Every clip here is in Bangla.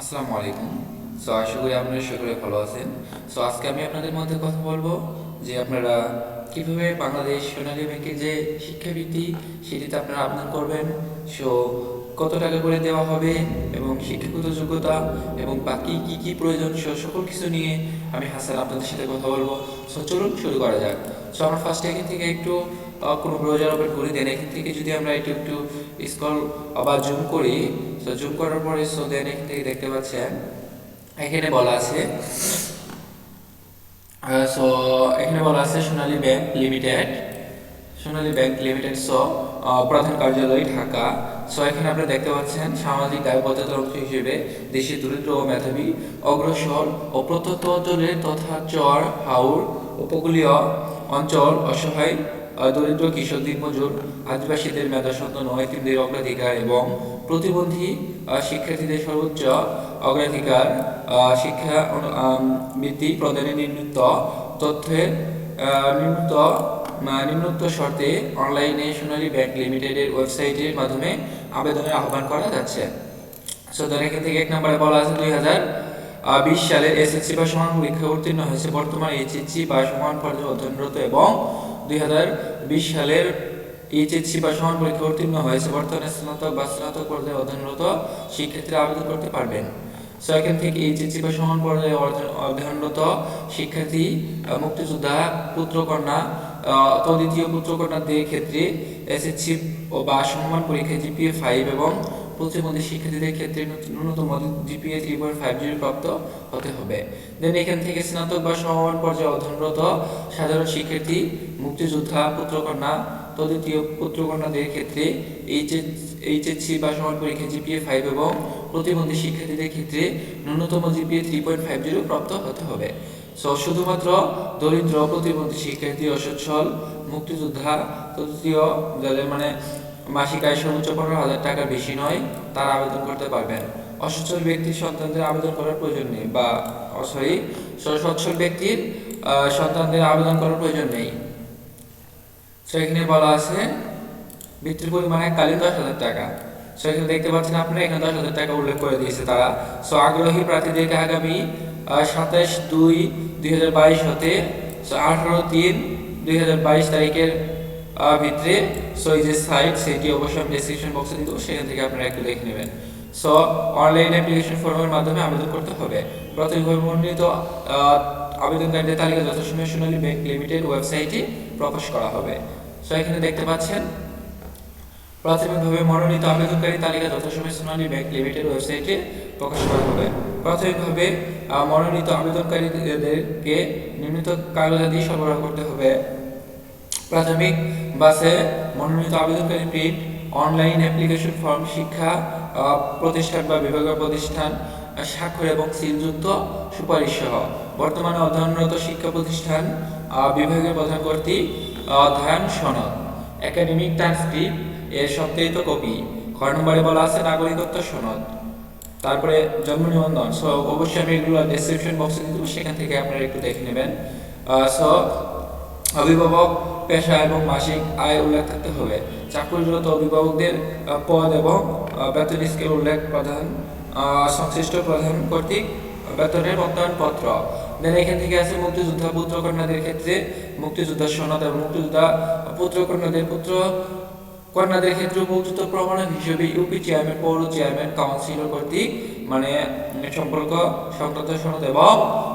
আসসালামু আলাইকুম। সো আশা করি আপনারা সকলে ভালো আছেন। সো আজকে আমি আপনাদের মধ্যে কথা বলব যে আপনারা কীভাবে বাংলাদেশ সোনালী ব্যাংকের যে শিক্ষাবৃত্তি, সেটিতে আপনারা আবেদন করবেন। সো কত টাকা করে দেওয়া হবে এবং শিক্ষাগত যোগ্যতা এবং বাকি কি কি প্রয়োজন সো সকল কিছু নিয়ে আমি হাসান আপনাদের সাথে কথা বলব। সো চলুন শুরু করা যাক। সো আমরা ফার্স্ট এখান থেকে একটু কোনো ব্রাউজার ওপেন করে দেন। এখান থেকে যদি আমরা একটু একটু স্ক্রল আবার জুম করি। সো জুম করার পরে সো দেন এখান থেকে দেখতে পাচ্ছেন, এখানে বলা আছে সো এখানে বলা আছে Sonali Bank Limited, Sonali Bank Limited so প্রধান কার্যালয় ঢাকা। সো এখানে আপনারা দেখতে পাচ্ছেন সামাজিক দায়বদ্ধতার অংশ হিসেবে দেশের দরিদ্র ও মেধাবী, অগ্রসর ও প্রত্যন্ত অঞ্চলের তথা চর হাওর উপকূলীয় অঞ্চল, অসহায় দরিদ্র কৃষক দিনমজুর আদিবাসীদের মেধা সন্তান ও এতিমদের অগ্রাধিকার এবং প্রতিবন্ধী শিক্ষার্থীদের সর্বোচ্চ অগ্রাধিকার শিক্ষা বৃত্তি প্রদানে নির্মিত তথ্যের নিম্নত নিম্নোক্ত শর্তে অনলাইনে সোনালী ব্যাংক লিমিটেডের ওয়েবসাইটের মাধ্যমে আবেদনের আহ্বান করা যাচ্ছে। সো এখান থেকে এক নম্বরে বলা আছে দুই হাজার বিশ সালের এসএসসি বা সমান পরীক্ষা উত্তীর্ণ হয়েছে। বর্তমানে এইচএসসি বা সমান পর্যায়ে অধ্যয়নরত এবং দুই হাজার বিশ সালের এইচএসসি বা সমান পরীক্ষা উত্তীর্ণ হয়েছে। বর্তমানে স্নাতক বা স্নাতক পর্যায়ে অধ্যয়নরত শিক্ষার্থীরা আবেদন করতে পারবেন। সো এখান থেকে এইচএসসি বা সমান পর্যায়ে অধ্যয়ন- অধ্যয়নরত শিক্ষার্থী মুক্তিযোদ্ধা, পুত্রকন্যা তদ্বিতীয় পুত্রকন্যাদের ক্ষেত্রে এসএসসি ও বা সমমান পরীক্ষায় জিপিএ ফাইভ এবং প্রতিবন্ধী শিক্ষার্থীদের ক্ষেত্রে ন্যূনতম GPA three point five zero প্রাপ্ত হতে হবে। দেন এখান থেকে স্নাতক বা সমমান পর্যায়ে অধ্যয়নরত সাধারণ শিক্ষার্থী, মুক্তিযোদ্ধা, পুত্রকন্যা তদ্বিতীয় পুত্রকন্যাদের ক্ষেত্রে এইচএস এইচএসসি বা সমান পরীক্ষা জিপিএ ফাইভ এবং প্রতিবন্ধী শিক্ষার্থীদের ক্ষেত্রে ন্যূনতম GPA three point five zero প্রাপ্ত হতে হবে। শুধুমাত্র দরিদ্র প্রতিবন্ধী শিক্ষার্থী, অসচ্ছল, মুক্তিযোদ্ধা তৃতীয় যাদের মানে মাসিক আয় সর্বোচ্চ পনেরো হাজার টাকার বেশি নয়, তারা আবেদন করতে পারবেন। অসচ্ছল ব্যক্তির সন্তানদের আবেদন করার প্রয়োজন নেই বা সরি সচ্ছল ব্যক্তির সন্তানদের আবেদন করার প্রয়োজন নেই। সেখানে বলা আছে বৃত্তির পরিমাণ এককালীন দশ হাজার টাকা। সেখানে দেখতে পাচ্ছেন আপনারা, এখানে দশ হাজার টাকা উল্লেখ করে দিয়েছে তারা। সো আগ্রহী প্রার্থীদেরকে আগামী সাতাশ দুই দুই হাজার বাইশ হতে আঠারো তিন দুই হাজার বাইশ তারিখের ভিতরে সো এই যে সাইট সেটি অবশ্যই আমি ডেসক্রিপশন বক্সে দিব, সেখান থেকে আপনারা একটু দেখে নেবেন। সো অনলাইন অ্যাপ্লিকেশন ফর্মের মাধ্যমে আবেদন করতে হবে। প্রাথমিকভাবে মনোনীত আবেদনকারীদের তালিকা যথাসময়ে সোনালী ব্যাংক লিমিটেড ওয়েবসাইটে প্রকাশ করা হবে। সো এখানে দেখতে পাচ্ছেন, প্রাথমিকভাবে মনোনীত আবেদনকারী তালিকা যথাসময়ে সোনালী ব্যাংক লিমিটেড ওয়েবসাইটে প্রকাশ করা হবে। প্রাথমিকভাবে মনোনীত আবেদনকারীদেরকে নির্মিত কাগজাদি সরবরাহ করতে হবে। প্রাথমিক বাসে মনোনীত আবেদনকারী প্রিন্ট অনলাইন অ্যাপ্লিকেশন ফর্ম শিক্ষা প্রতিষ্ঠান বা বিভাগীয় প্রতিষ্ঠান স্বাক্ষর এবং সিলযুক্ত সুপারিশ সহ বর্তমানে অধ্যয়নরত শিক্ষা প্রতিষ্ঠান আহ, বিভাগীয় প্রধান কর্তৃক অধ্যয়ন সনদ একাডেমিক ট্রান্সক্রিপ্ট এর সত্যায়িত কপি খ নম্বরে বলা আছে নাগরিকত্ব সনদ। তারপরে জন্ম নিবন্ধন। সো অবশ্যই আমি এগুলো ডেসক্রিপশন বক্সে দেবো সেখান থেকে আপনারা একটু দেখে নেবেন। সো অভিভাবক পেশা এবং মাসিক আয় উল্লেখ থাকতে হবে। চাকরিরত অভিভাবকদের পদ এবং বেতন স্কেল উল্লেখ প্রধান সংশ্লিষ্ট প্রধান কর্তৃক বেতনের প্রত্যয়নপত্র দেন এখান থেকে আছে মুক্তিযোদ্ধা, পুত্রকন্যাদের ক্ষেত্রে মুক্তিযোদ্ধা সনদ এবং মুক্তিযোদ্ধা পুত্রকন্যাদের পুত্র কন্যাদের ক্ষেত্রে উপযুক্ত প্রমাণক হিসেবে ইউপি চেয়ারম্যান পৌর চেয়ারম্যান কাউন্সিলর কর্তৃক মানে সম্পর্ক সংক্রান্ত সনদ এবং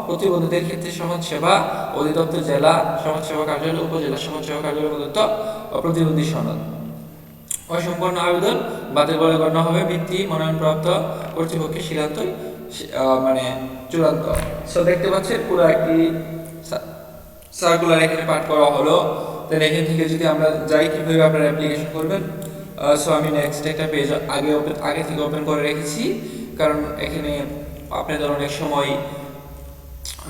প্রতিবন্ধীদের ক্ষেত্রে সমাজ সেবা অধিদপ্তর, জেলা সমাজ সেবা কার্যালয়, উপজেলা সমাজ সেবা কার্যালয় প্রদত্ত প্রতিবন্ধী সনদ। অসম্পূর্ণ আবেদন বাতিল বলে গণ্য হবে, ভিত্তি মনোনয়নপ্রাপ্ত কর্তৃপক্ষের সিদ্ধান্ত মানে চূড়ান্ত। সো দেখতে পাচ্ছেন, পুরো একটি সার্কুলার এখানে পাঠ করা হলো। দেন এখান থেকে যদি আমরা যাই, কীভাবে আপনারা অ্যাপ্লিকেশন করবেন? সো আমি নেক্সট একটা পেজ আগে ওপেন আগে থেকে ওপেন করে রেখেছি। কারণ এখানে আপনাদের অনেক সময়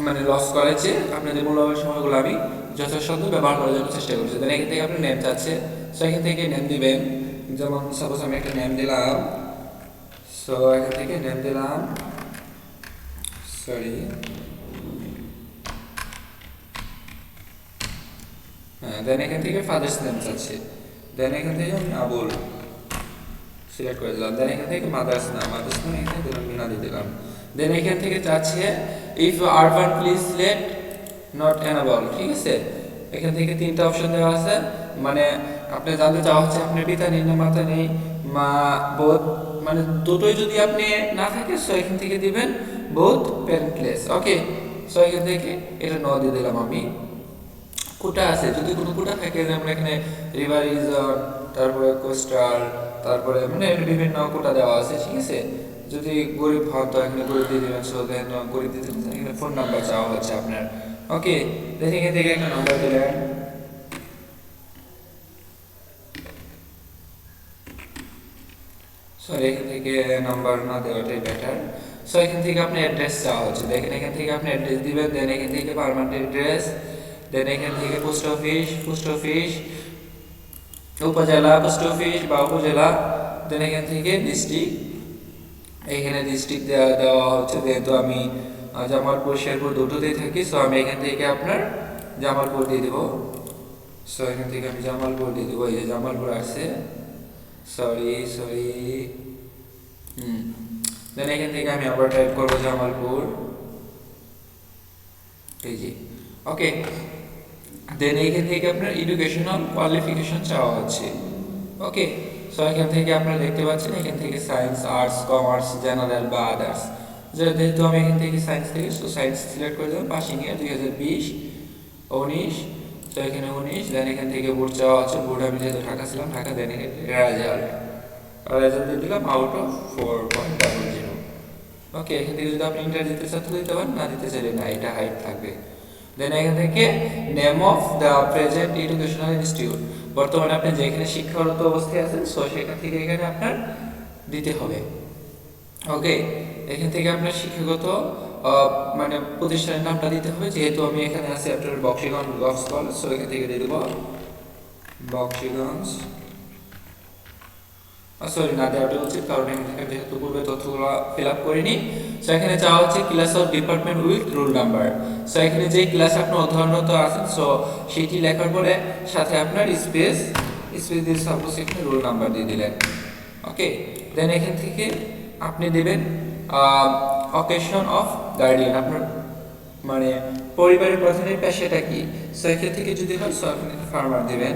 মানে লস করেছে। আপনাদের মূল্যবান সময়গুলো আমি যথাসাধ্য ব্যবহার করার জন্য চেষ্টা করছি। দেন এখান থেকে আপনি নেম চাচ্ছে সো এখান থেকে নেম দিবেন। যেমন সাপোজ আমি একটা নেম দিলাম। সো এখান থেকে নেম দিলাম। সরি দেন এখান থেকে ফাদার্স নেম চাচ্ছে। দেন এখান থেকে আমি আবুল সিলেক্ট করে দিলাম। দেন এখান থেকে মাদার্স নাম মাদার্স নাম এখানে দিলাম মিনা দিয়ে দিলাম দেন এখান থেকে চাচ্ছে if urban please let not enable ঠিক আছে? এখান থেকে তিনটা অপশন দেওয়া আছে। মানে আপনি জানতে চাওয়া হচ্ছে আপনার পিতা নেই, না মাতা নেই, মা বোধ মানে দুটোই যদি আপনি না থাকে সো এখান থেকে দিবেন বোধ প্যারেন্টলেস ওকে সো এখান থেকে এটা ন দিয়ে দিলাম আমি। কোটা আছে, যদি কোনো কোটা থাকে, যেমন এখানে রিভার রিজন তারপরে কোস্টাল তারপরে মানে বিভিন্ন কোটা দেওয়া আছে, ঠিক আছে? যদি গরিব হন, তো এখানে গরিব দিয়ে দেবেন, সো দেন গরিব দিয়ে দেবেন এখানে ফোন নাম্বার চাওয়া হচ্ছে আপনার। ওকে দেখে এখান থেকে একটা নাম্বার দিলেন। সরি এখান থেকে নাম্বার না দেওয়াটাই বেটার সো এখান থেকে আপনি অ্যাড্রেস চাওয়া হচ্ছে। দেখেন, এখান থেকে আপনি অ্যাড্রেস দিবেন দেন এখান থেকে পারমানেন্ট অ্যাড্রেস দেন এখান থেকে post office post office upazila post office বা উপজেলা দেন এখান থেকে ডিস্ট্রিক্ট এখানে ডিস্ট্রিক্ট দেওয়া দেওয়া হচ্ছে যেহেতু আমি জামালপুর শেরপুর দুটোতেই থাকি সো আমি এখান থেকে আপনার জামালপুর দিয়ে দেবো। সো এখান থেকে আমি জামালপুর দিয়ে দেবো, এই যে জামালপুর আছে। সরি সরি হুম। দেন এখান থেকে আমি আবার টাইপ করব জামালপুর এই যে। ওকে দেন এইখান থেকে আপনার এডুকেশনাল কোয়ালিফিকেশন চাওয়া হচ্ছে। ওকে সো এখান থেকে আপনারা দেখতে পাচ্ছেন, এখান থেকে সায়েন্স আর্টস কমার্স জেনারেল বা আদার্স যেহেতু আমি এখান থেকে সায়েন্স থেকে সো সায়েন্স সিলেক্ট করে দেবো পাসিং ইয়ার দুই হাজার বিশ, উনিশ, তো এখানে উনিশ দেন এখান থেকে বোর্ড চাওয়া হচ্ছে বোর্ড আমি যেহেতু ঢাকা ছিলাম, ঢাকা দেন রেজাল্ট রেজাল্ট দিয়ে দিলাম out of four point double zero okay এখান থেকে যদি আপনি ইন্টার দিতে চান, তো দিতে পারেন, না দিতে চাইলে না, এটা হাইট থাকবে। দেন এখান থেকে name of the present educational institute বর্তমানে আপনি যেখানে শিক্ষারত অবস্থায় আছেন সো সেখান থেকে এখানে আপনার দিতে হবে। ওকে এখান থেকে আপনার শিক্ষাগত মানে প্রতিষ্ঠানের নামটা দিতে হবে। যেহেতু আমি এখানে আছি আপনার বক্সিগঞ্জ গভস কলেজ সো এখান থেকে দিয়ে দেবো বক্সিগঞ্জ। সরি না দেওয়াটা উচিত, কারণ এখান থেকে যেহেতু পূর্বে তথ্যগুলো ফিল আপ করিনি। সো এখানে চাওয়া হচ্ছে class of department with roll number so এখানে যে ক্লাস আপনি অধ্যয়নরত আছেন সো সেটি লেখার পরে সাথে আপনার স্পেস স্পেস দিয়ে সাপোজ রোল নাম্বার দিয়ে দিলেন। ওকে দেন এখান থেকে আপনি দেবেন অকেশন অফ গার্ডিয়ান আপনার মানে পরিবারের প্রধানের পেশাটা কি? সো এখান থেকে যদি হয় সো আপনি ফার্মার দেবেন।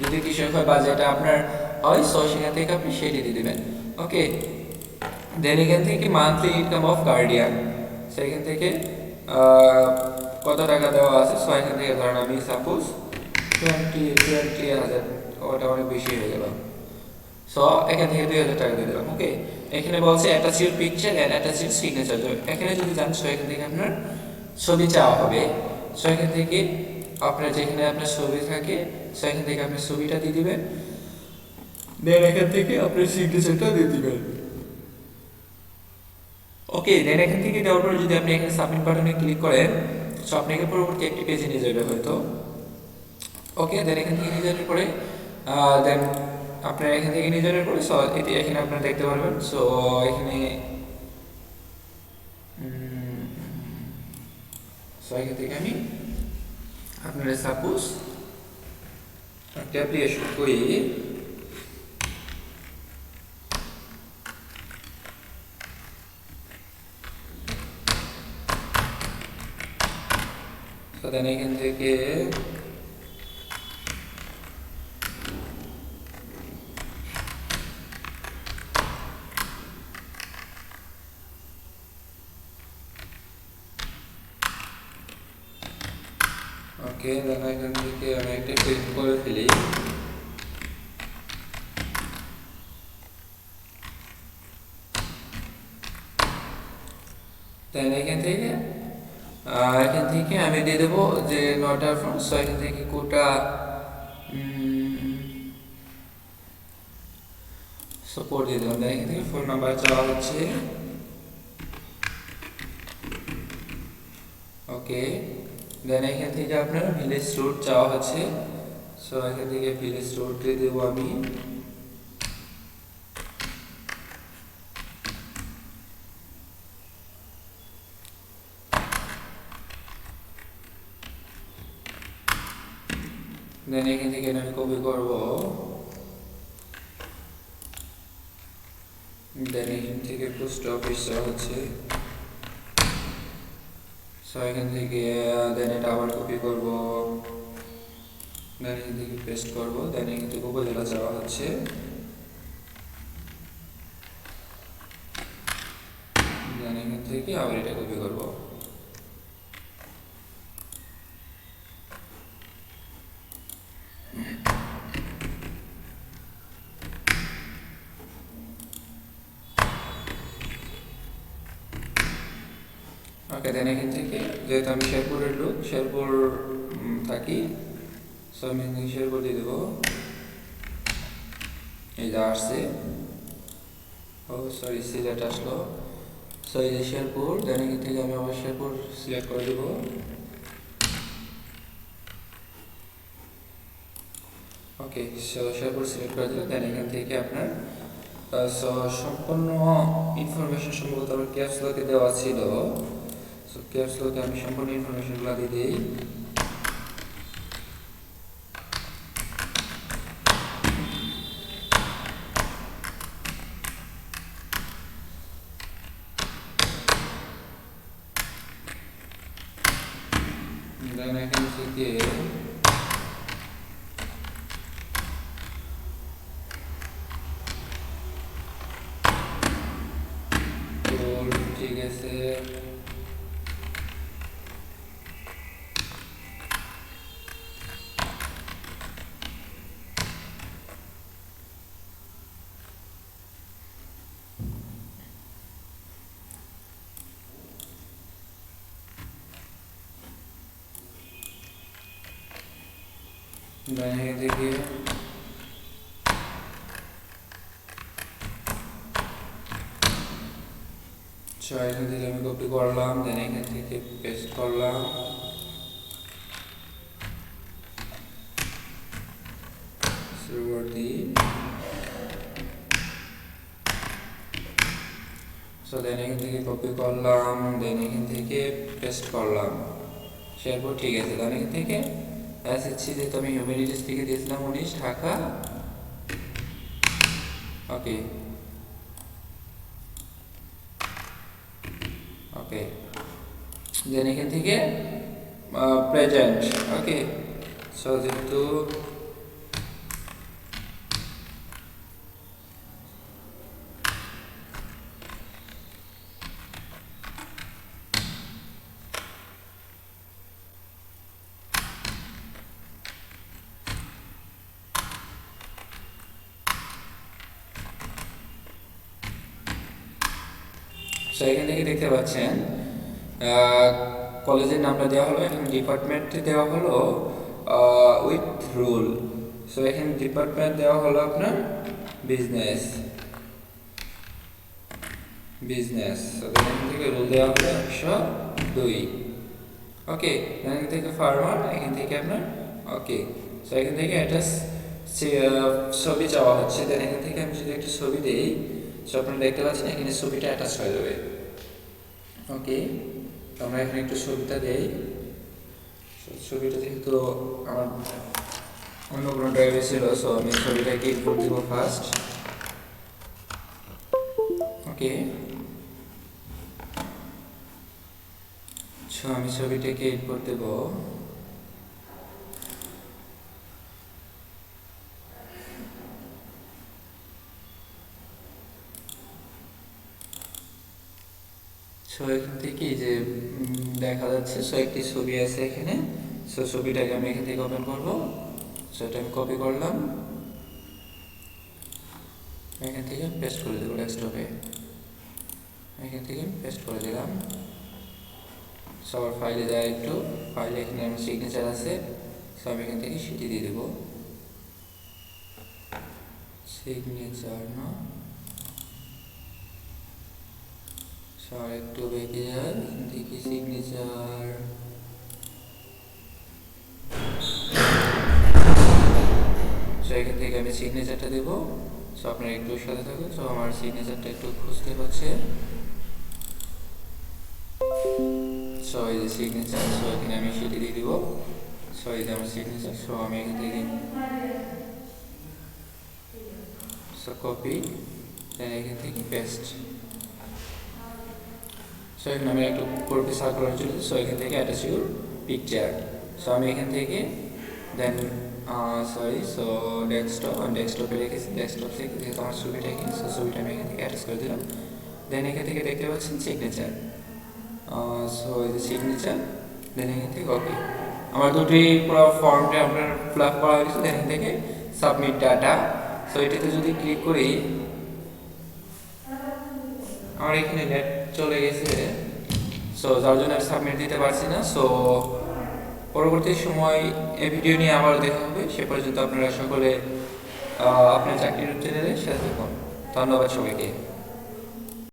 যদি কৃষক হয়, বা যেটা আপনার হয় সো সেখান থেকে আপনি সেটি দিয়ে দেবেন। ওকে দেন এখান থেকে মান্থলি ইনকাম অফ গার্ডিয়ান সেখান থেকে কত টাকা দেওয়া আছে? এখান থেকে ধরেন আমি সাপোজ টোয়েন্টি টোয়েন্টি হাজার। ওটা অনেক বেশি হয়ে গেল। সো এখান থেকে দুই হাজার টাকা দিয়ে দিলাম ওকে এখানে বলছে attach your picture and attach your signature এখানে যদি যান সো এখান থেকে আপনার ছবি চাওয়া হবে। সো এখান থেকে আপনার যেখানে আপনার ছবি থাকে সো এখান থেকে আপনি ছবিটা দিয়ে দিবেন। দেন এখান থেকে আপনি সিগনেচারটা দিয়ে দিবেন। ওকে দেন এখান থেকে দেওয়ার পরে যদি আপনি এখানে সাবমিট বাটনে ক্লিক করেন সো আপনাকে পরবর্তী একটি পেজে নিয়ে যাবে হয়তো। ওকে দেন এখান থেকে নিয়ে যাওয়ার পরে দেন আপনার এখান থেকে নিয়ে যাওয়ার পরে সো এটি এখানে আপনারা দেখতে পারবেন। সো এখানে সো এখান থেকে আমি আপনারা সাপোজ একটা অ্যাপ্লিকেশন করি। তো দেন এখান থেকে ওকে দেন এখান থেকে আমি একটা প্রিন্ট করে ফেলি দেন এখান থেকে আহ, এখান থেকে আমি দিয়ে দেবো যে নটা ফ্রন্ট সো থেকে কোটা সাপোর্ট দিয়ে দেবো। এখান থেকে ফোন নাম্বার চাওয়া হচ্ছে। ওকে দেন এখান থেকে আপনার ভিলেজ রোড চাওয়া হচ্ছে। সো এখান থেকে ভিলেজ রোড দিয়ে দেবো আমি। দেন এখান থেকে আমি কপি করব। দেন এখান থেকে পোস্ট অফিস হচ্ছে। সো এখান থেকে দেন এটা আবার কপি করব। দেন এখান থেকে পেস্ট করব। দেন এখান থেকে উপজেলা যাওয়া হচ্ছে। দেন এখান থেকে আবার এটা কপি এখান থেকে, যেহেতু আমি শেরপুরের লোক, শেরপুর থাকি সো আমি শেরপুর দিয়ে দেবো। এই যে আসছে। ও সরি সিলেট আসলো। সো এই যে শেরপুর এখান থেকে আমি আবার শেরপুর সিলেক্ট করে দেবো। ওকে সো শেরপুর সিলেক্ট করে দিলাম দেন এখান থেকে আপনার সম্পূর্ণ ইনফরমেশন সম্ভবত আমার ক্যাপসুলাতে দেওয়া ছিল। সো ক্যাপসুলাতে আমি সম্পূর্ণ ইনফরমেশনগুলো দিয়ে দিই। Then I can see তোর ঠিক আছে এখান থেকে আমি কপি করলাম দেন এখান থেকে পেস্ট করলাম সো দেন থেকে কপি করলাম দেন এখান থেকে পেস্ট করলাম শেরপুর ঠিক আছে দেন থেকে এসএসসি তো আমি হিউম্যানিটিস থেকে দিয়েছিলাম, উনিশ, ঢাকা। ওকে ওকে দেন এখান থেকে প্রেজেন্ট ওকে সো যেহেতু সো এখান থেকে দেখতে পাচ্ছেন কলেজের নামটা দেওয়া হলো, এখানে ডিপার্টমেন্ট দেওয়া হলো উইথ রুল সো এখানে ডিপার্টমেন্ট দেওয়া হলো আপনার বিজনেস বিজনেস এখান থেকে রুল দেওয়া হলো একশো দুই। ওকে এখান থেকে ফার্মার এখান থেকে আপনার ওকে সো এখান থেকে অ্যাড্রেস ছবি চাওয়া হচ্ছে। দেন এখান থেকে আমি যদি একটা ছবি দিই সো আপনারা দেখতে পাচ্ছেন, এখানে ছবিটা অ্যাটাচ হয়ে যাবে। ওকে আমরা এখানে একটু ছবিটা দেই। ছবিটা যেহেতু আমার অন্য কোনো ড্রাইভে ছিল সো আমি ছবিটাকে ইনপুট দিব ফার্স্ট ওকে সো আমি ছবিটাকে ইনপুট দেব। সো এখান থেকে যে দেখা যাচ্ছে সো একটি ছবি আছে এখানে। সো ছবিটাকে আমি এখান থেকে ওপেন করব। সো এটা আমি কপি করলাম। এখান থেকে পেস্ট করে দেবো ডেস্কটপে এখান থেকে পেস্ট করে দিলাম। সো আবার ফাইলে যায় একটু। ফাইলে এখানে আমার সিগনেচার আছে। সো আমি এখান থেকে সেটি দিয়ে দেবো। সিগনেচার না সর একটু বেঁকে যায় থেকে সিগনেচার সো এখান থেকে আমি সিগনেচারটা দেবো। সো আপনারা একটু সাথে থাকুন, সো আমার সিগনেচারটা একটু খুঁজতে হচ্ছে সো এই যে সিগনেচার সো এখানে আমি সেটি দিয়ে দিব। সো এই যে আমার সিগনেচার সো আমি এখান থেকে সো কপি এখান থেকে পেস্ট সো এখানে আমি একটু গ্রুপে সার্কুলার চলে সো এখান থেকে অ্যাটাচ ইউর পিকচার সো আমি এখান থেকে দেন সরি সো ডেস্কটপ আমি ডেস্কটপে রেখেছি ডেস্কটপ থেকে আমার ছবিটা এখানে সো ছবিটা আমি এখান থেকে অ্যাটাচ করে দিলাম। দেন এখান থেকে দেখতে পাচ্ছেন সিগনেচার সো এই যে সিগনেচার দেন এখান থেকে ওকে আমার দুটি পুরো ফর্মটা আপনার ফিল আপ করা হয়েছে এখান থেকে সাবমিট ডাটা সো এটাতে যদি ক্লিক করি, আমার এখানে নেট চলে গেছে। সো যার জন্য সাবমিট দিতে পারছি না। সো পরবর্তী সময় এই ভিডিও নিয়ে আবার দেখা হবে। সে পর্যন্ত আপনারা সকলে আপনার চাকরির চ্যানেলে সাথে থাকুন। ধন্যবাদ সবাইকে।